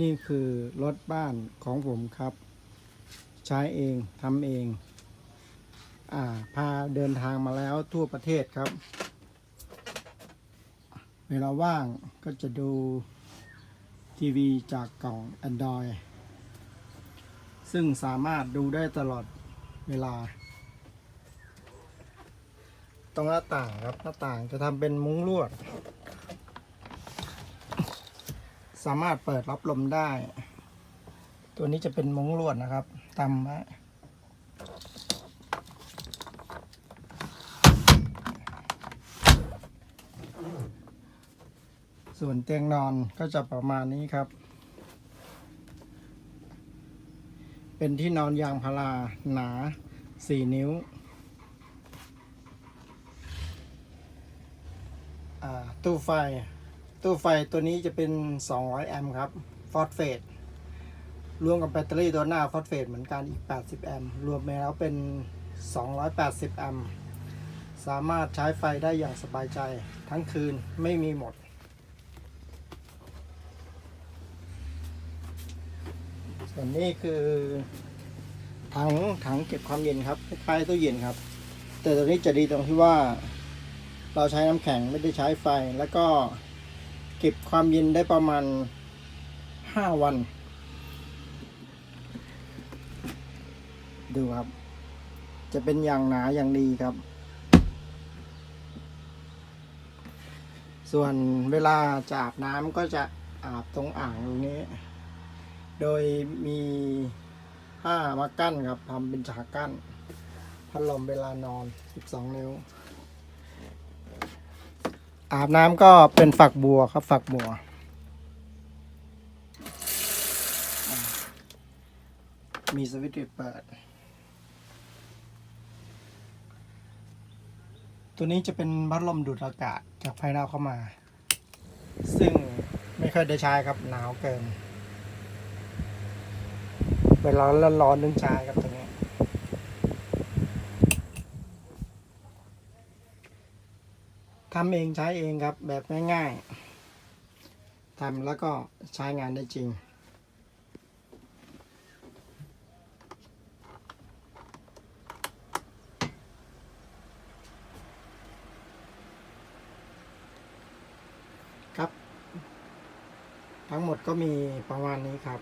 นี่คือรถบ้านของผมครับ ใช้เองทำเอง อ่า พาเดินทางมาแล้วทั่วประเทศครับ เวลาว่างก็จะดูทีวีจากกล่อง Android ซึ่งสามารถดูได้ตลอดเวลา ตรงหน้าต่างครับหน้าต่างจะทำเป็นมุ้งลวด สามารถเปิดรับลมได้ ตัวนี้จะเป็นมุ้งลวดนะครับตำไว้ส่วนเตียงนอนก็จะประมาณนี้ครับ เป็นที่นอนยางพาราหนา 4 นิ้วอ่าตู้ไฟ ตู้ไฟตัวนี้จะเป็น 200 แอมป์ครับ ฟอสเฟตรวมกับแบตเตอรี่ตัวหน้าฟอสเฟตเหมือนกันอีก 80 แอมป์รวมไปแล้วเป็น 280 แอมป์สามารถใช้ไฟได้อย่างสบายใจทั้งคืนไม่มีหมด ส่วนนี้คือ ถังถังเก็บความเย็นครับคล้ายๆตู้เย็นครับ แต่ตัวนี้จะดีตรงที่ว่า เราใช้น้ำแข็งไม่ได้ใช้ไฟแล้วก็ เก็บความเย็นได้ประมาณ 5 วัน ดูครับ จะเป็นอย่างหนาอย่างดีครับ ส่วนเวลาจะอาบน้ำก็จะอาบตรงอ่างตรงนี้ โดยมีผ้ามากั้นครับทำเป็นฉากกั้นพัดลมเวลานอน 12 นิ้ว อาบน้ำก็เป็นฝักบัวครับ ฝักบัว มีสวิตช์เปิด ตัวนี้จะเป็นพัดลมดูดอากาศจากภายนอกเข้ามา ซึ่งไม่ค่อยได้ใช้ครับหนาวเกิน เวลาร้อนๆนึงใช้ครับตัวนี้ ทำเองใช้เองครับแบบง่ายๆทำแล้วก็ใช้งานได้จริง ครับ ทั้งหมดก็มีประมาณนี้ครับ